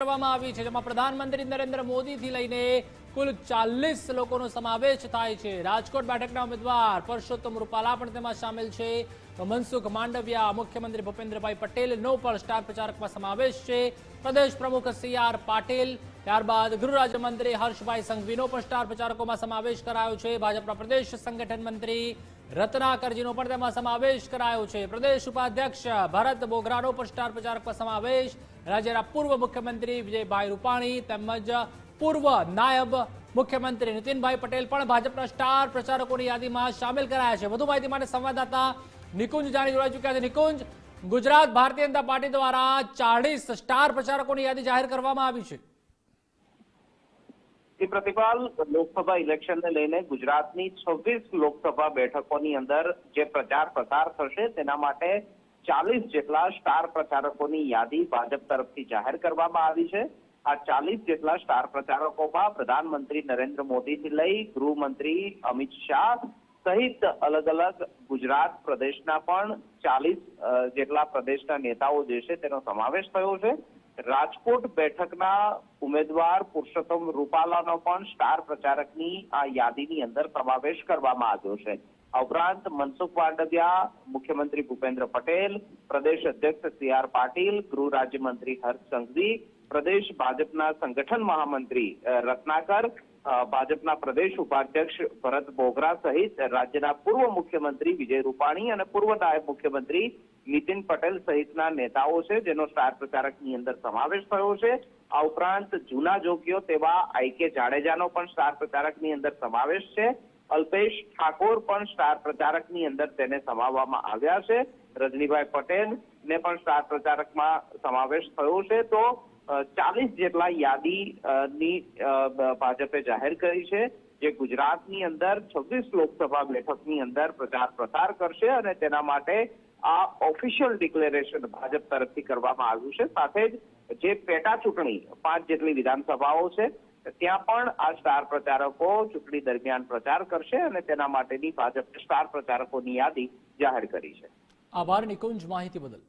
કરવામાં આવી છે, જેમાં પ્રધાનમંત્રી નરેન્દ્ર મોદીથી લઈને કુલ ચાલીસ લોકોનો સમાવેશ થાય છે. રાજકોટ બેઠકના ઉમેદવાર પરસોત્તમ રૂપાલા પણ તેમાં સામેલ છે. મનસુખ માંડવિયા, મુખ્યમંત્રી ભૂપેન્દ્રભાઈ પટેલનો પણ સ્ટાર પ્રચારકમાં સમાવેશ છે. પ્રદેશ પ્રમુખ સી આર પાટીલ, ત્યારબાદ ગૃહ રાજ્યમંત્રી હર્ષભાઈ સંઘવીનો પણ સ્ટાર પ્રચારકોમાં સમાવેશ કરાયો છે. ભાજપના પ્રદેશ સંગઠન મંત્રી રત્નાકરજીનો પણ તેમાં સમાવેશ કરાયો છે. પ્રદેશ ઉપાધ્યક્ષ ભરત બોગરાનો પણ સ્ટાર પ્રચારકમાં સમાવેશ. રાજ્યના પૂર્વ મુખ્યમંત્રી વિજયભાઈ રૂપાણી તેમજ પૂર્વ નાયબ મુખ્યમંત્રી નીતિનભાઈ પટેલ પણ ભાજપના સ્ટાર પ્રચારકોની યાદીમાં સામેલ કરાયા છે. વધુ માહિતી માટે સંવાદદાતા નિકુંજ જાણી જોડાઈ ચૂક્યા છે. નિકુંજ, ગુજરાત ભારતીય જનતા પાર્ટી દ્વારા ચાળીસ સ્ટાર પ્રચારકોની યાદી જાહેર કરવામાં આવી છે. એ પ્રતિપાલ, લોકસભા ઇલેક્શનને લઈને ગુજરાતની છવ્વીસ લોકસભા બેઠકોની અંદર જે પ્રચાર પ્રસાર થશે તેના માટે ચાલીસ જેટલા સ્ટાર પ્રચારકોની યાદી ભાજપ તરફથી જાહેર કરવામાં આવી છે. આ ચાલીસ જેટલા સ્ટાર પ્રચારકોમાં પ્રધાનમંત્રી નરેન્દ્ર મોદીથી લઈ ગૃહમંત્રી અમિત શાહ સહિત અલગ અલગ ગુજરાત પ્રદેશના પણ ચાલીસ જેટલા પ્રદેશના નેતાઓ જે છે તેનો સમાવેશ થયો છે. રાજકોટ બેઠકના ઉમેદવાર પુરુષોત્તમ રૂપાલાનો પણ સ્ટાર પ્રચારકની આ યાદીની અંદર સમાવેશ કરવામાં આવ્યો છે. આ ઉપરાંત મનસુખ માંડવિયા, મુખ્યમંત્રી ભૂપેન્દ્ર પટેલ, પ્રદેશ અધ્યક્ષ સી આર પાટીલ, ગૃહ રાજ્યમંત્રી હર્ષ સંઘવી, પ્રદેશ ભાજપના સંગઠન મહામંત્રી રત્નાકર ભાજપના પ્રદેશ ઉપાધ્યક્ષ ભરત બોગરા સહિત રાજ્યના પૂર્વ મુખ્યમંત્રી વિજય રૂપાણી અને પૂર્વ નાયબ મુખ્યમંત્રી નીતિન પટેલ સહિતના નેતાઓ છે, જેનો સ્ટાર પ્રચારકની અંદર સમાવેશ થયો છે. આ ઉપરાંત જૂના જોગીઓ તેવા આઈ કે જાડેજાનો પણ સ્ટાર પ્રચારકની અંદર સમાવેશ છે. અલ્પેશ ઠાકોર પણ સ્ટાર પ્રચારકની અંદર તેને સમાવવામાં આવ્યા છે. રજનીભાઈ પટેલ ને પણ સ્ટાર પ્રચારકમાં સમાવેશ થયો છે. તો ચાલીસ જેટલા યાદી ની ભાજપે જાહેર કરી છે, જે ગુજરાતની અંદર છવ્વીસ લોકસભા બેઠકની અંદર પ્રચાર પ્રસાર કરશે અને તેના માટે આ ઓફિશિયલ ડિક્લેરેશન ભાજપ તરફથી કરવામાં આવ્યું છે. સાથે જ જે પેટા ચૂંટણી, પાંચ જેટલી વિધાનસભાઓ છે, ત્યાં પણ આ સ્ટાર પ્રચારકો ચૂંટણી દરમિયાન પ્રચાર કરશે અને તેના માટેની ભાજપ સ્ટાર પ્રચારકોની યાદી જાહેર કરી છે. આભાર, નિકુંજ, માહિતી બદલ.